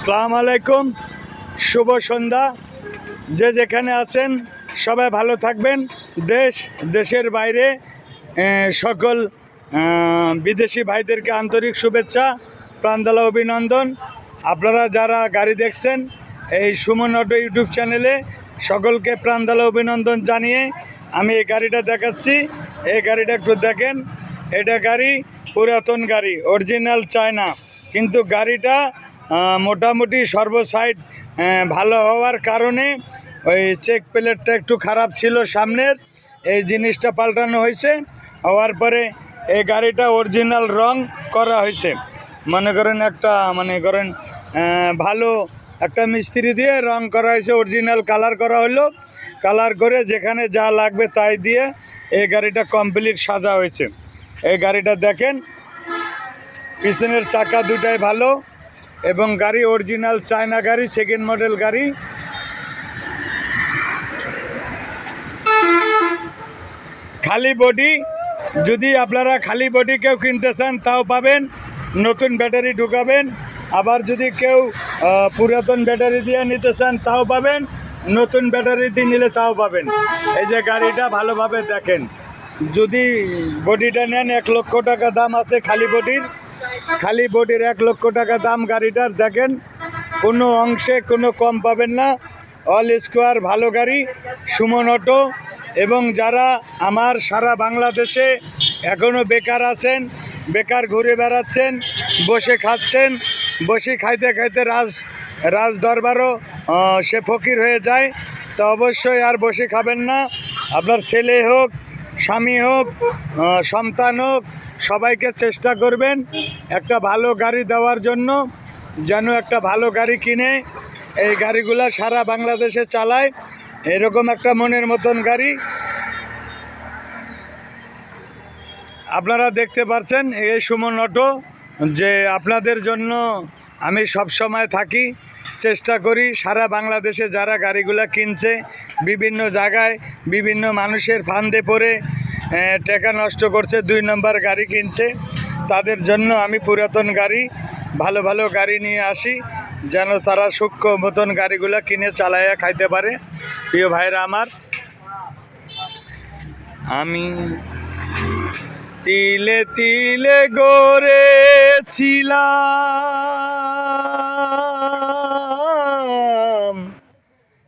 সালাম আলাইকুম, শুভ সন্ধ্যা। যে যেখানে আছেন, সবাই ভালো থাকবেন। দেশ, দেশের বাইরে সকল বিদেশি ভাইদেরকে আন্তরিক শুভেচ্ছা, প্রাণদালা অভিনন্দন। আপনারা যারা গাড়ি দেখছেন, এই সুমন অটো ইউটিউব চ্যানেলে সকলকে প্রাণদালা অভিনন্দন জানিয়ে আমি এই গাড়িটা দেখাচ্ছি। এই গাড়িটা একটু দেখেন। এটা গাড়ি পুরাতন গাড়ি, অরিজিনাল চায়না। কিন্তু গাড়িটা মোটামুটি সর্বসাইড ভালো হওয়ার কারণে ওই চেক প্লেটটা একটু খারাপ ছিল সামনের, এই জিনিসটা পাল্টানো হয়েছে। হওয়ার পরে এই গাড়িটা অরিজিনাল রং করা হয়েছে। মনে করেন একটা, মনে করেন ভালো একটা মিস্ত্রি দিয়ে রং করা হয়েছে, অরিজিনাল কালার করা হলো। কালার করে যেখানে যা লাগবে তাই দিয়ে এই গাড়িটা কমপ্লিট সাজা হয়েছে। এই গাড়িটা দেখেন, পিছনের চাকা দুটাই ভালো এবং গাড়ি অরিজিনাল চায়না গাড়ি, সেকেন্ড মডেল গাড়ি। খালি বডি, যদি আপনারা খালি বডি কেউ কিনতে চান, তাও পাবেন। নতুন ব্যাটারি ঢুকাবেন। আবার যদি কেউ পুরাতন ব্যাটারি দিয়ে নিতে চান, তাও পাবেন। নতুন ব্যাটারি দিয়ে নিলে তাও পাবেন। এই যে গাড়িটা ভালোভাবে দেখেন। যদি বডিটা নেন, এক লক্ষ টাকা দাম আছে খালি বডির। খালি বডির এক লক্ষ টাকা দাম গাড়িটার, দেখেন, কোনো অংশে কোনো কম পাবেন না। অল স্কোয়ার ভালো গাড়ি, সুমন অটো, এবং যারা আমার সারা বাংলাদেশে এখনও বেকার আছেন, বেকার ঘুরে বেড়াচ্ছেন, বসে খাচ্ছেন, বসে খাইতে খাইতে রাজ রাজ দরবারও সে ফকির হয়ে যায়, তো অবশ্যই আর বসে খাবেন না। আপনার ছেলে হোক স্বামী হোক সন্তান হোক, সবাইকে চেষ্টা করবেন একটা ভালো গাড়ি দেওয়ার জন্য, যেন একটা ভালো গাড়ি কিনে এই গাড়িগুলো সারা বাংলাদেশে চালায়। এরকম একটা মনের মতন গাড়ি। আপনারা দেখতে পাচ্ছেন এই সুমন অটো, যে আপনাদের জন্য আমি সব সময় থাকি। চেষ্টা করি সারা বাংলাদেশে যারা গাড়িগুলা কিনছে বিভিন্ন জায়গায় বিভিন্ন মানুষের ফান্দে পড়ে টাকা নষ্ট করছে, দুই নম্বর গাড়ি কিনছে, তাদের জন্য আমি পুরাতন গাড়ি, ভালো ভালো গাড়ি নিয়ে আসি, যেন তারা সূক্ষ্ম মতন গাড়িগুলা কিনে চালাইয়া খাইতে পারে। প্রিয় ভাইরা আমার, আমি তিলে তিলে গড়েছিলাম।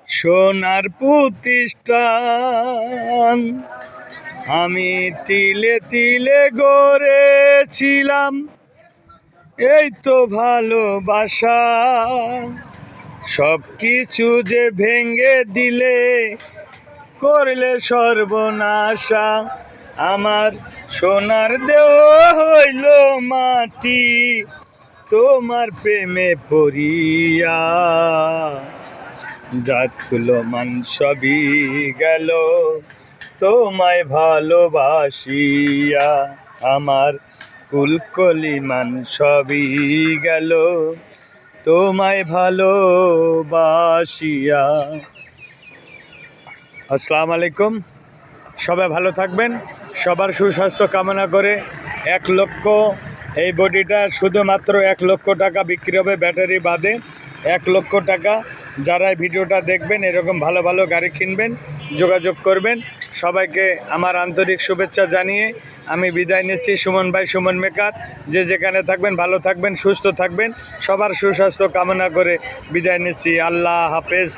সোনার প্রতিষ্ঠান। আমি তিলে তিলে গড়েছিলাম। এই তো ভালোবাসা। সব কিছু যে ভেঙে দিলে, করলে সর্বনাশা। আমার সোনার দেহ হইল মাটি, তোমার প্রেমে পড়িয়া। জাতগুলো মান সবই গেল। তোমায় ভালোবাসিয়া আমার কুলকলি মান সবই গেল। তোমায় ভালোবাসিয়া। আসসালামু আলাইকুম। সবাই ভালো থাকবেন। সবার সুস্বাস্থ্য কামনা করে এক লক্ষ, এই বডিটা শুধুমাত্র এক লক্ষ টাকা বিক্রি হবে ব্যাটারি বাদে। এক লক্ষ টাকা যারা এই ভিডিওটা দেখবেন, এরকম ভালো ভালো গাড়ি কিনবেন, যোগাযোগ করবেন, সবাইকে আমার আন্তরিক শুভেচ্ছা জানিয়ে আমি বিদায় নিচ্ছি। সুমন ভাই, সুমন মেকার, যে যেখানে থাকবেন, ভালো থাকবেন, সুস্থ থাকবেন, সবার সুস্বাস্থ্য কামনা করে বিদায় নিচ্ছি। আল্লাহ হাফেজ।